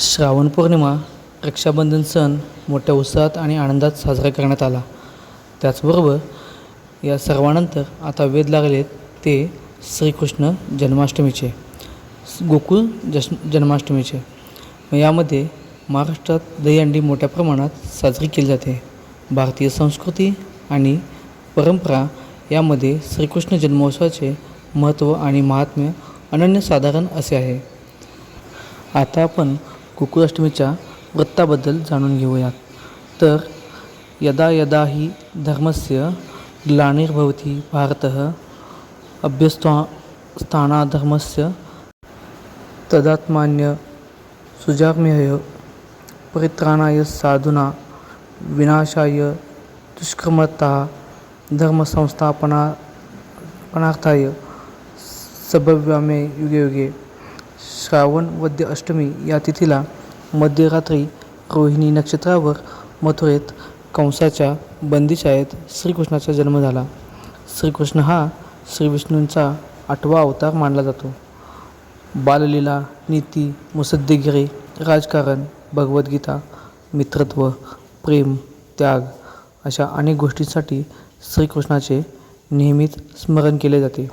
श्रावण पौर्णिमा रक्षाबंधन सण मोठ्या उत्साहात आणि आनंदात साजरा करण्यात आला. त्याचबरोबर या सर्वानंतर आता वेध लागलेत ते श्रीकृष्ण जन्माष्टमीचे. गोकुळ जश जन्माष्टमीचे. मग यामध्ये महाराष्ट्रात दहीहंडी मोठ्या प्रमाणात साजरी केली जाते. भारतीय संस्कृती आणि परंपरा यामध्ये श्रीकृष्ण जन्मोत्सवाचे महत्त्व आणि महात्म्य अनन्यसाधारण असे आहे. आता आपण गोकुळाष्टमीच्या वृत्ताबद्दल जाणून घेऊयात. तर यदा यदा हि धर्मस्य ग्लानिर्भवती भारत अभ्यस्ता स्थानाधर्मस्य तदात्मान्य सुजाम्यय परित्राणाय साधुना विनाशाय दुष्कर्मता धर्मसंस्थापना पणार्थाय सबव्यामे युगे युगे श्रावण वद्य अष्टमी या तिथीला मध्यरात्री रोहिणी नक्षत्रावर मथुरेत कंसाच्या बंदीशाळेत श्रीकृष्णाचा जन्म झाला. श्रीकृष्ण हा श्रीविष्णूंचा आठवा अवतार मानला जातो. बाललीला नीती मुसद्देगिरी राजकारण भगवद्गीता मित्रत्व प्रेम त्याग अशा अनेक गोष्टींसाठी श्रीकृष्णाचे नेहमीच स्मरण केले जाते.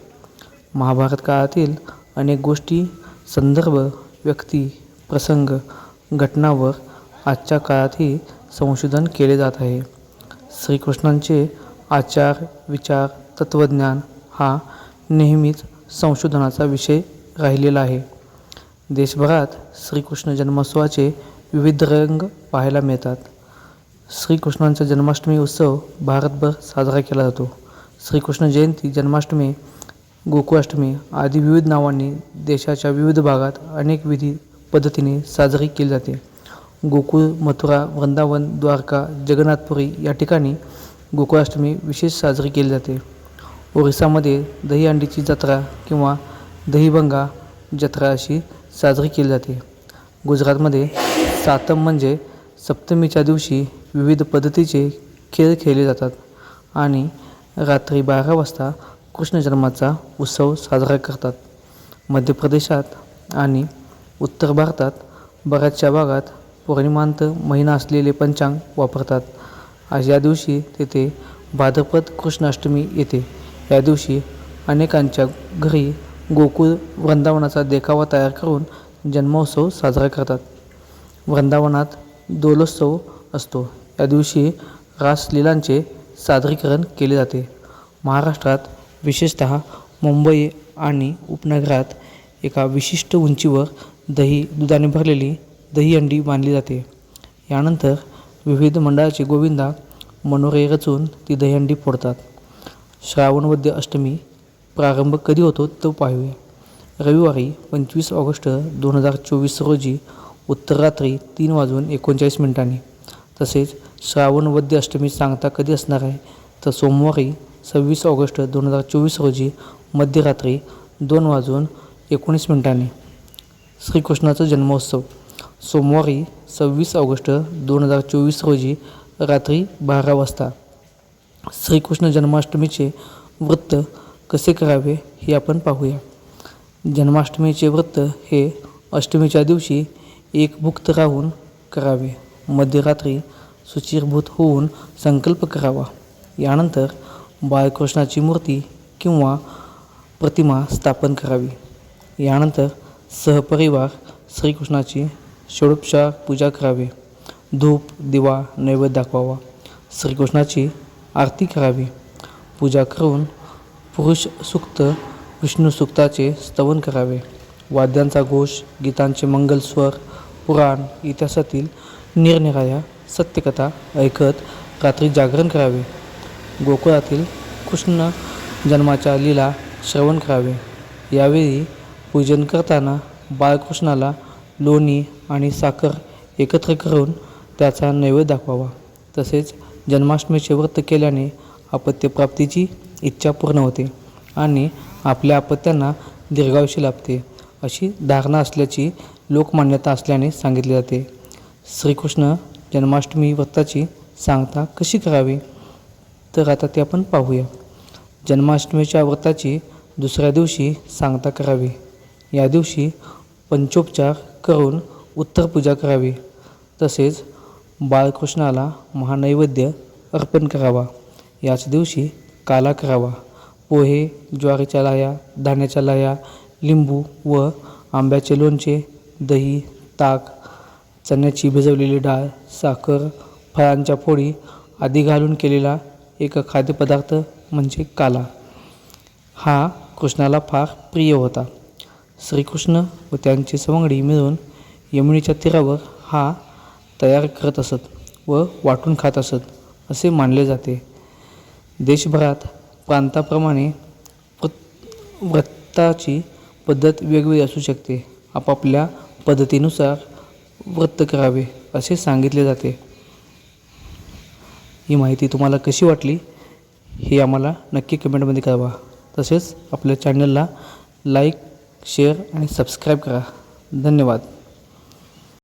महाभारत काळातील अनेक गोष्टी संदर्भ व्यक्ती प्रसंग घटनावर आजच्या काळातही संशोधन केले जात आहे. श्रीकृष्णांचे आचार विचार तत्त्वज्ञान हा नेहमीच संशोधनाचा विषय राहिलेला आहे. देशभरात श्रीकृष्ण जन्मोत्सवाचे विविध रंग पाहायला मिळतात. श्रीकृष्णांचा जन्माष्टमी उत्सव भारतभर साजरा केला जातो. श्रीकृष्ण जयंती जन्माष्टमी गोकुळाष्टमी आदी विविध नावांनी देशाच्या विविध भागात अनेक विधी पद्धतीने साजरी केली जाते. गोकुळ मथुरा वृंदावन द्वारका जगन्नाथपुरी या ठिकाणी गोकुळाष्टमी विशेष साजरी केली जाते. ओरिसामध्ये दहीहंडीची जत्रा किंवा दहीभंगा जत्रा अशी साजरी केली जाते. गुजरातमध्ये सातम म्हणजे सप्तमीच्या दिवशी विविध पद्धतीचे खेळ खेळले जातात आणि रात्री बारा वाजता कृष्ण जन्माचा उत्सव साजरा करतात. मध्य प्रदेशात आणि उत्तर भारतात बऱ्याचशा भागात पौर्णिमांत महिना असलेले पंचांग वापरतात. आज या दिवशी तेथे भाद्रपद कृष्णाष्टमी येते. या दिवशी अनेकांच्या घरी गोकुळ वृंदावनाचा देखावा तयार करून जन्मोत्सव साजरा करतात. वृंदावनात दोलोत्सव असतो. या दिवशी रासलीलांचे सादरीकरण केले जाते. महाराष्ट्रात विशेषतः मुंबई आणि उपनगरात एका विशिष्ट उंचीवर दही दुधाने भरलेली दहीहंडी बांधली जाते. यानंतर विविध मंडळाचे गोविंदा मनोरे रचून ती दहीहंडी फोडतात. श्रावणवद्य अष्टमी प्रारंभ कधी होतो तो पाहूया. रविवारी पंचवीस ऑगस्ट दोन हजार चोवीस रोजी उत्तर रात्री तीन वाजून एकोणचाळीस मिनिटांनी. तसेच श्रावणवद्य अष्टमी सांगता कधी असणार आहे? तर सोमवारी सव्वीस ऑगस्ट दोन हजार चोवीस रोजी मध्यरात्री दोन वाजून एकोणीस मिनिटांनी श्रीकृष्णाचा जन्मोत्सव. सोमवारी सव्वीस ऑगस्ट दोन हजार चोवीस रोजी रात्री बारा वाजता श्रीकृष्ण जन्माष्टमीचे वृत्त कसे करावे हे आपण पाहूया. जन्माष्टमीचे व्रत हे अष्टमीच्या दिवशी एकभुक्त राहून करावे. मध्यरात्री सुचिरभूत होऊन संकल्प करावा. यानंतर बाळकृष्णाची मूर्ती किंवा प्रतिमा स्थापन करावी. यानंतर सहपरिवार श्रीकृष्णाची षडोपचार पूजा करावी. धूप दिवा नैवेद्य दाखवावा. श्रीकृष्णाची आरती करावी. पूजा करून पुरुष सुक्त विष्णू सुक्ताचे स्तवन करावे. वाद्यांचा घोष गीतांचे मंगल स्वर पुराण इतिहासातील निरनिराळ्या सत्यकथा ऐकत रात्री जागरण करावे. गोकुळातील कृष्ण जन्माच्या लीला श्रवण करावे. यावेळी पूजन करताना बाळकृष्णाला लोणी आणि साखर एकत्र करून त्याचा नैवेद्य दाखवावा. तसेच जन्माष्टमीचे व्रत केल्याने अपत्यप्राप्तीची इच्छा पूर्ण होते आणि आपल्या अपत्यांना दीर्घायुष्य लाभते अशी धारणा असल्याची लोकमान्यता असल्याने सांगितले जाते. श्रीकृष्ण जन्माष्टमी व्रताची सांगता कशी करावी? तर आता ते आपण पाहूया. जन्माष्टमीच्या व्रताची दुसऱ्या दिवशी सांगता करावी. या दिवशी पंचोपचार करून उत्तर पूजा करावी. तसेच बाळकृष्णाला महानैवेद्य अर्पण करावा. याच दिवशी काला करावा. पोहे ज्वारीच्या लाया धान्याच्या लाया लिंबू व आंब्याचे लोणचे दही ताक चण्याची भिजवलेली डाळ साखर फळांच्या फोडी आदी घालून केलेला एक खाद्यपदार्थ म्हणजे काला. हा कृष्णाला फार प्रिय होता. श्रीकृष्ण व त्यांची सवंगडी मिळून यमुनेच्या तीरावर हा तयार करत असत व वाटून खात असत असे मानले जाते. देशभरात प्रांताप्रमाणे व्रताची पद्धत वेगवेगळी असू शकते. आपापल्या पद्धतीनुसार व्रत करावे असे सांगितले जाते. ही माहिती तुम्हाला कशी वाटली हे आम्हाला नक्की कमेंटमध्ये कळवा. तसेच आपल्या चॅनलला लाईक शेअर आणि सबस्क्राईब करा. धन्यवाद.